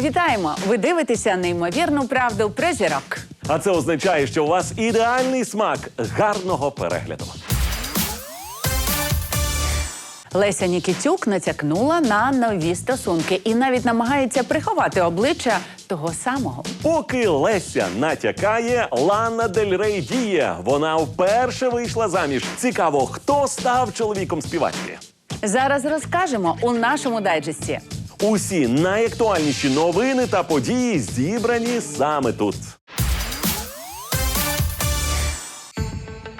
Вітаємо! Ви дивитеся неймовірну правду про зірок. А це означає, що у вас ідеальний смак гарного перегляду. Леся Нікітюк натякнула на нові стосунки і навіть намагається приховати обличчя того самого. Поки Леся натякає, Лана Дель Рей діє. Вона вперше вийшла заміж. Цікаво, хто став чоловіком співачки. Зараз розкажемо у нашому дайджесті. Усі найактуальніші новини та події зібрані саме тут.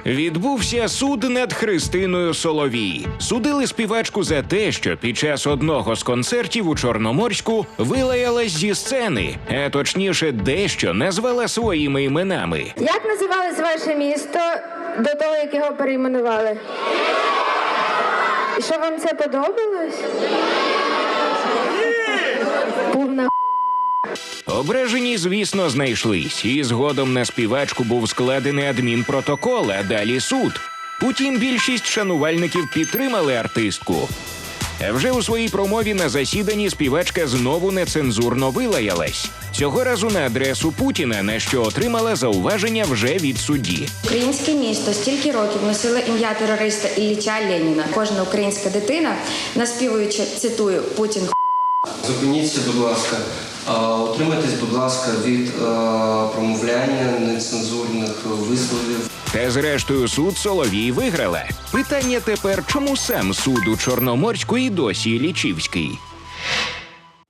Відбувся суд над Христиною Соловій. Судили співачку за те, що під час одного з концертів у Чорноморську вилаялась зі сцени, а точніше, дещо назвала своїми іменами. Як називалось ваше місто до того, як його перейменували? І що вам це подобалось? Повна Ображені, звісно, знайшлись, і згодом на співачку був складений адмінпротокол, а далі суд. Утім, більшість шанувальників підтримали артистку. Вже у своїй промові на засіданні співачка знову нецензурно вилаялась. Цього разу на адресу Путіна, на що отримала зауваження вже від судді. Українське місто стільки років носило ім'я терориста Ілліча Леніна. Кожна українська дитина, наспівуючи цитую Путін Зупиніться, будь ласка. Утримайтесь, будь ласка, від промовляння нецензурних висловів. Та зрештою суд Соловій виграла. Питання тепер, чому сам суд у Чорноморську і досі Лічівський?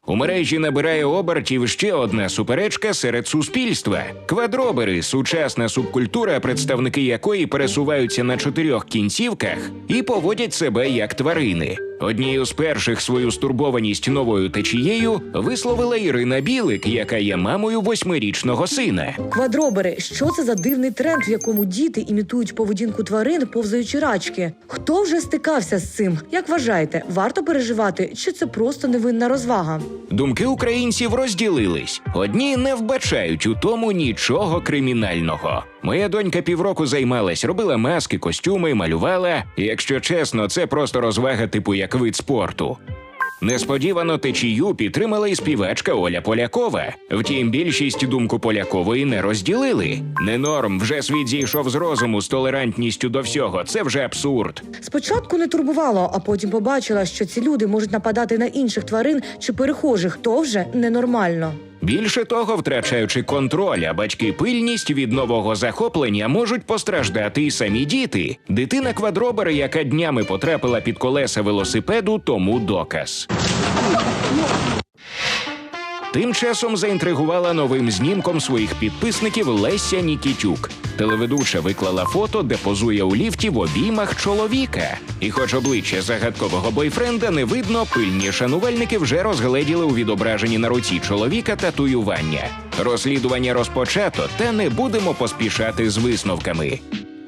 У мережі набирає обертів ще одна суперечка серед суспільства. Квадробери сучасна субкультура, представники якої пересуваються на чотирьох кінцівках і поводять себе як тварини. Однією з перших свою стурбованість новою течією висловила Ірина Білик, яка є мамою восьмирічного сина. Квадробери, що це за дивний тренд, в якому діти імітують поведінку тварин, повзаючи рачки? Хто вже стикався з цим? Як вважаєте, варто переживати, чи це просто невинна розвага? Думки українців розділились. Одні не вбачають у тому нічого кримінального. Моя донька півроку займалась, робила маски, костюми, малювала. Якщо чесно, це просто розвага типу як вид спорту. Несподівано течію підтримала і співачка Оля Полякова. Втім, більшість думку Полякової не розділили. Не норм, вже світ зійшов з розуму з толерантністю до всього. Це вже абсурд. Спочатку не турбувало, а потім побачила, що ці люди можуть нападати на інших тварин чи перехожих, то вже ненормально. Більше того, втрачаючи контроль, а батьки пильність від нового захоплення можуть постраждати і самі діти. Дитина квадробера, яка днями потрапила під колеса велосипеду, тому доказ. Тим часом заінтригувала новим знімком своїх підписників Леся Нікітюк. Телеведуча виклала фото, де позує у ліфті в обіймах чоловіка. І, хоч обличчя загадкового бойфренда не видно, пильні шанувальники вже розгледіли у відображенні на руці чоловіка татуювання. Розслідування розпочато, та не будемо поспішати з висновками.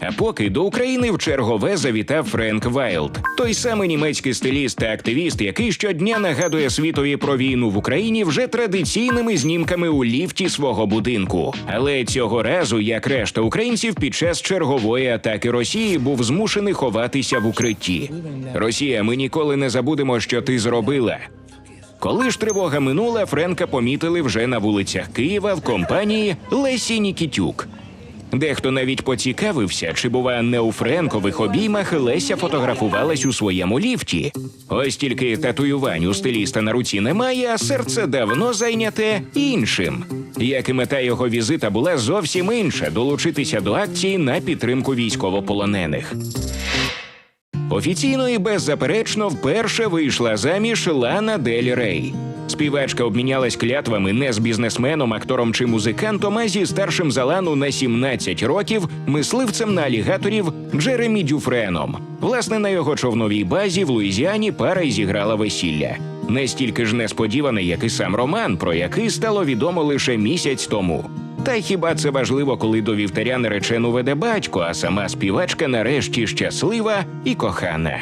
А поки до України в чергове завітав Френк Вайлд, той самий німецький стиліст та активіст, який щодня нагадує світові про війну в Україні вже традиційними знімками у ліфті свого будинку. Але цього разу, як решта українців, під час чергової атаки Росії був змушений ховатися в укритті. Росія, ми ніколи не забудемо, що ти зробила. Коли ж тривога минула, Френка помітили вже на вулицях Києва в компанії Лесі Нікітюк. Дехто навіть поцікавився, чи бува не у Френкових обіймах Леся фотографувалась у своєму ліфті. Ось тільки татуювань у стиліста на руці немає, а серце давно зайняте іншим. Як і мета його візита була зовсім інша долучитися до акції на підтримку військовополонених. Офіційно і беззаперечно вперше вийшла заміж Лана Дель Рей. Співачка обмінялась клятвами не з бізнесменом, актором чи музикантом, а зі старшим за Лану на 17 років мисливцем на алігаторів Джеремі Дюфреном. Власне, на його човновій базі в Луїзіані пара й зіграла весілля. Не стільки ж несподіване, як і сам роман, про який стало відомо лише місяць тому. Та хіба це важливо, коли до вівтаря наречену веде батько, а сама співачка нарешті щаслива і кохана.